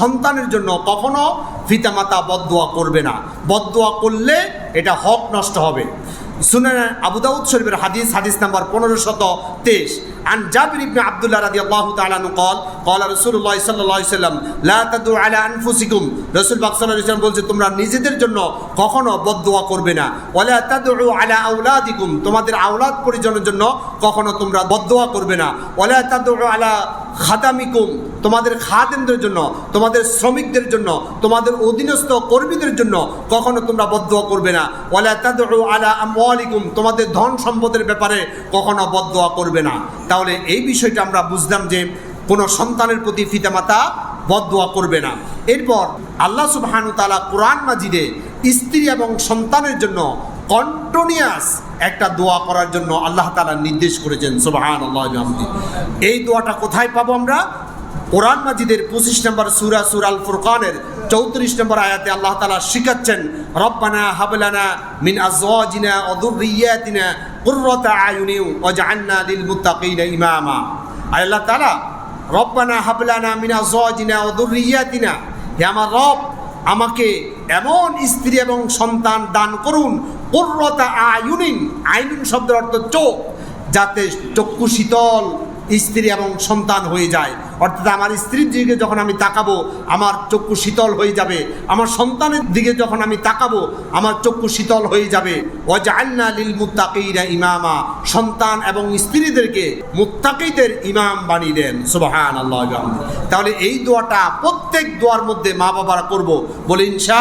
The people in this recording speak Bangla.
সন্তানের জন্য কখনো পিতামাতা বদদোয়া করবে না বদদোয়া করলে এটা হক নষ্ট হবে সুনান আবু দাউদ শরীফের হাদিস হাদিস নাম্বার পনেরো শত তেইশ عن جابر بن عبد الله رضي الله تعالى عنه قال قال رسول الله صلى الله عليه وسلم لا تدعوا على انفسكم রাসূল পাক সাল্লাল্লাহু আলাইহি ওয়াসাল্লাম বলছে তোমরা নিজেদের জন্য কখনো বদদোয়া করবে না ওয়ালা তাদউ আলা আওলাদিকুম তোমাদের আওলাদ পরিজনের জন্য কখনো তোমরা বদদোয়া করবে না ওয়ালা তাদউ আলা খাদামিকুম, তোমাদের খাদেমদের জন্য, তোমাদের শ্রমিকদের জন্য, তোমাদের অধীনস্থ কর্মীদের জন্য কখনো তোমরা বদদোয়া করবে না। আলা তোমাদের ধন সম্পদের ব্যাপারে কখনো বদদোয়া করবে না। তাহলে এই বিষয়টা আমরা বুঝলাম যে কোনো সন্তানের প্রতি পিতামাতা বদদোয়া করবে না। এরপর আল্লাহ সুবহানু তাআলা কোরআন মাজিদে স্ত্রী এবং সন্তানের জন্য কন্টিনিউয়াস একটা দোয়া করার জন্য আল্লাহ তাআলা নির্দেশ করেছেন সুবহান আল্লাহ এই দোয়াটা কোথায় পাবো আমরা? কোরআন মাজিদের পঁচিশ নম্বর সুরা সুর আল ফুরকানের চৌত্রিশ নম্বর আয়াতে আল্লাহ তালা শিখাচ্ছেন, রব্বানা হাবলানা মিন আজওয়াজিনা ওয়া যুররিয়াতিনা কুররাতা আয়ুনি ওয়াজআলনা লিল মুত্তাকিনা ইমামা আল্লাহ তাআলা, রব্বানা হাবলানা মিন আজওয়াজিনা ওয়া হে আমার রব আমাকে এমন স্ত্রী এবং সন্তান দান করুন, কুররাতা আয়ুনিন আইনুন শব্দের অর্থ চোখ, যাতে চক্ষু শীতল স্ত্রী এবং সন্তান হয়ে যায়। অর্থাৎ আমার স্ত্রীর দিকে যখন আমি তাকাবো, আমার চক্ষু শীতল হয়ে যাবে। আমার সন্তানের দিকে যখন আমি তাকাবো, আমার চক্ষু শীতল হয়ে যাবে। ওয়াজআলনা লিল মুত্তাকিনা ইমামা। সন্তান এবং স্ত্রীদেরকে মুত্তাকিদের ইমাম বানিয়ে দেন। সুবহানাল্লাহ তাহলে এই দোয়াটা প্রত্যেক দোয়ার মধ্যে মা বাবারা করব। বলে ইনশা